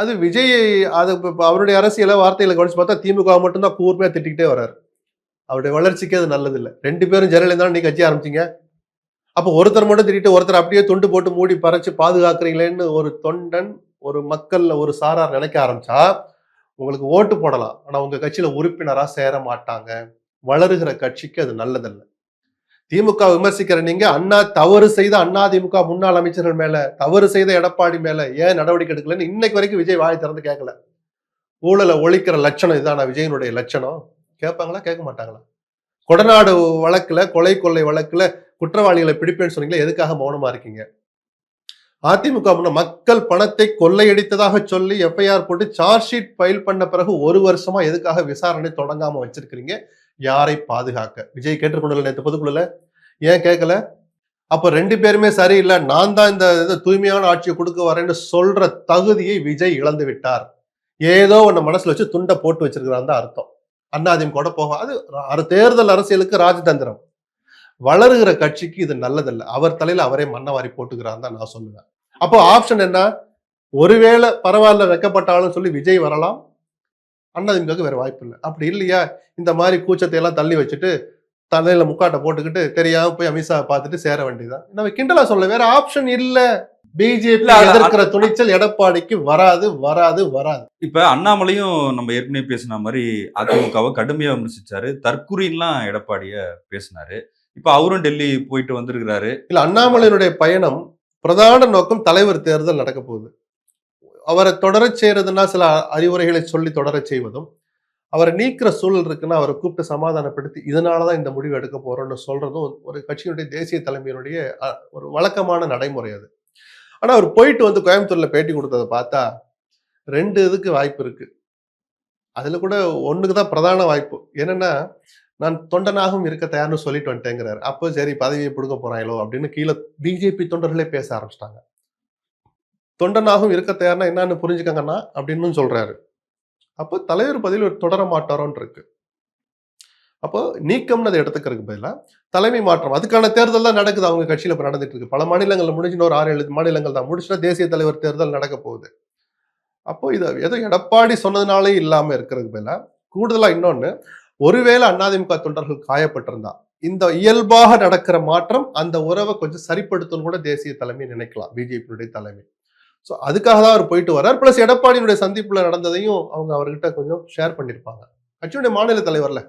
அது விஜய் அது அவருடைய அரசியல வார்த்தைகளை கவனிச்சு பார்த்தா திமுக மட்டும்தான் கூர்மையா திட்டிக்கிட்டே வர்றாரு. அவருடைய வளர்ச்சிக்கு அது நல்லதில்லை. ரெண்டு பேரும் ஜெயலலிதா நீ கட்சி ஆரம்பிச்சிங்க. அப்போ ஒருத்தர் மட்டும் திட்டிட்டு ஒருத்தர் அப்படியே துண்டு போட்டு மூடி பறைச்சு பாதுகாக்கிறீங்களேன்னு ஒரு தொண்டன் ஒரு மக்கள்ல ஒரு சாரார் நினைக்க ஆரம்பிச்சா உங்களுக்கு ஓட்டு போடலாம். ஆனால் உங்கள் கட்சியில் உறுப்பினராக சேர மாட்டாங்க. வளருகிற கட்சிக்கு அது நல்லதில்லை. திமுக விமர்சிக்கிற நீங்க அண்ணா தவறு செய்த அண்ணா திமுக முன்னாள் அமைச்சர்கள் மேல தவறு செய்த எடப்பாடி மேல ஏன் நடவடிக்கை எடுக்கலன்னு இன்னைக்கு வரைக்கும் விஜய் வாய் திறந்து கேட்கல. ஊழலை ஒழிக்கிற லட்சணம் இதுதான் விஜயனுடைய லட்சணம்? கேட்பாங்களா கேட்க மாட்டாங்களா? கொடநாடு வழக்குல கொலை கொள்ளை வழக்குல குற்றவாளிகளை பிடிப்பேன்னு சொன்னீங்களே எதுக்காக மௌனமா இருக்கீங்க? அதிமுக முன்ன மக்கள் பணத்தை கொள்ளையடித்ததாக சொல்லி எஃப்ஐஆர் போட்டு சார்ஜ் ஷீட் ஃபைல் பண்ண பிறகு ஒரு வருஷமா எதுக்காக விசாரணை தொடங்காம வச்சிருக்கிறீங்க? யாரை பாதுகாக்க? விஜய் கேட்டுக்கொள்ளல நேற்று பொதுக்குழுல? ஏன் கேட்கல அப்ப ரெண்டு பேருமே சரியில்லை நான் தான் இந்த இது தூய்மையான ஆட்சியை கொடுக்க வரேன்னு சொல்ற தகுதியை விஜய் இழந்து விட்டார். ஏதோ ஒன்று மனசுல வச்சு துண்டை போட்டு வச்சிருக்கிறான் தான் அர்த்தம். அண்ணாதிமுக போகும் அது தேர்தல் அரசியலுக்கு ராஜதந்திரம். வளருகிற கட்சிக்கு இது நல்லதில்லை. அவர் தலையில அவரே மண்ணவாரி போட்டுக்கிறான் தான் நான் சொல்லுவேன். அப்போ ஆப்ஷன் என்ன? ஒருவேளை பரவாயில்ல வெக்கப்பட்டாலும் சொல்லி விஜய் வரலாம். அண்ணாதிமுக வேற வாய்ப்பு இல்லை. அப்படி இல்லையா? இந்த மாதிரி கூச்சத்தை எல்லாம் தள்ளி வச்சுட்டு தலையில முக்காட்டை போட்டுக்கிட்டு தெரியாம போய் அமித்ஷா பார்த்துட்டு சேர வேண்டியதுதான். நம்ம கிண்டலா சொல்ல வேற ஆப்ஷன் இல்ல. பிஜேபி எதிர்க்கிற துணிச்சல் எடப்பாடிக்கு வராது வராது வராது. இப்ப அண்ணாமலையும் நம்ம ஏற்கனவே பேசின மாதிரி அதிமுகவை கடுமையா விமர்சிச்சாரு. தற்குறிலாம் எடப்பாடிய பேசினாரு. இப்ப அவரும் டெல்லி போயிட்டு வந்திருக்கிறாரு. இல்ல அண்ணாமலையினுடைய பயணம் பிரதான நோக்கம் தலைவர் தேர்தல் நடக்க போகுது. அவரை தொடரச் செய்யறதுன்னா சில அறிவுரைகளை சொல்லி தொடரச் செய்வதும் அவரை நீக்கிற சூழல் இருக்குன்னா அவரை கூப்பிட்டு சமாதானப்படுத்தி இதனாலதான் இந்த முடிவு எடுக்க போறோம்னு சொல்றதும் ஒரு கட்சியினுடைய தேசிய தலைமையினுடைய ஒரு வழக்கமான நடைமுறை அது. ஆனா அவர் போயிட்டு வந்து கோயம்புத்தூர்ல பேட்டி கொடுத்ததை பார்த்தா ரெண்டு இதுக்கு வாய்ப்பு இருக்கு. அதுல கூட ஒண்ணுக்கு தான் பிரதான வாய்ப்பு. என்னன்னா நான் தொண்டனாகவும் இருக்க தயார்னு சொல்லிட்டு வந்துட்டேங்கிறாரு. அப்போ சரி பதவியை பிடுங்க போறாங்களோ? அப்படின்னு கீழே பிஜேபி தொண்டர்களே பேச ஆரம்பிச்சிட்டாங்க. தொண்டனாகவும் இருக்க தயார்னா என்னன்னு புரிஞ்சுக்கங்கண்ணா அப்படின்னு சொல்றாரு. அப்போ தலைவர் பதவியில் ஒரு தொடர மாட்டாரோன்னு இருக்கு. அப்போ நீக்கம்னு அதை எடுத்துக்கிறதுக்கு பதிலா தலைமை மாற்றம். அதுக்கான தேர்தல் தான் நடக்குது. அவங்க கட்சியில் இப்போ நடந்துட்டு இருக்கு. பல மாநிலங்களில் முடிஞ்சுன்னு ஒரு ஆறு ஏழு மாநிலங்கள் தான். முடிச்சுட்டா தேசிய தலைவர் தேர்தல் நடக்க போகுது. அப்போ இதை ஏதோ எடப்பாடி சொன்னதுனாலே இல்லாமல் இருக்கிறதுக்கு பதிலா கூடுதலாக இன்னொன்று ஒருவேளை அதிமுக தொண்டர்கள் காயப்பட்டிருந்தா இந்த இயல்பாக நடக்கிற மாற்றம் அந்த உறவை கொஞ்சம் சரிப்படுத்தணும் கூட தேசிய தலைமை நினைக்கலாம். பிஜேபியுடைய தலைமை. ஸோ அதுக்காக தான் அவர் போயிட்டு வர்றார். ப்ளஸ் எடப்பாடியினுடைய சந்திப்பில் நடந்ததையும் அவங்க அவர்கிட்ட கொஞ்சம் ஷேர் பண்ணியிருப்பாங்க கட்சியுடைய மாநில தலைவரில்.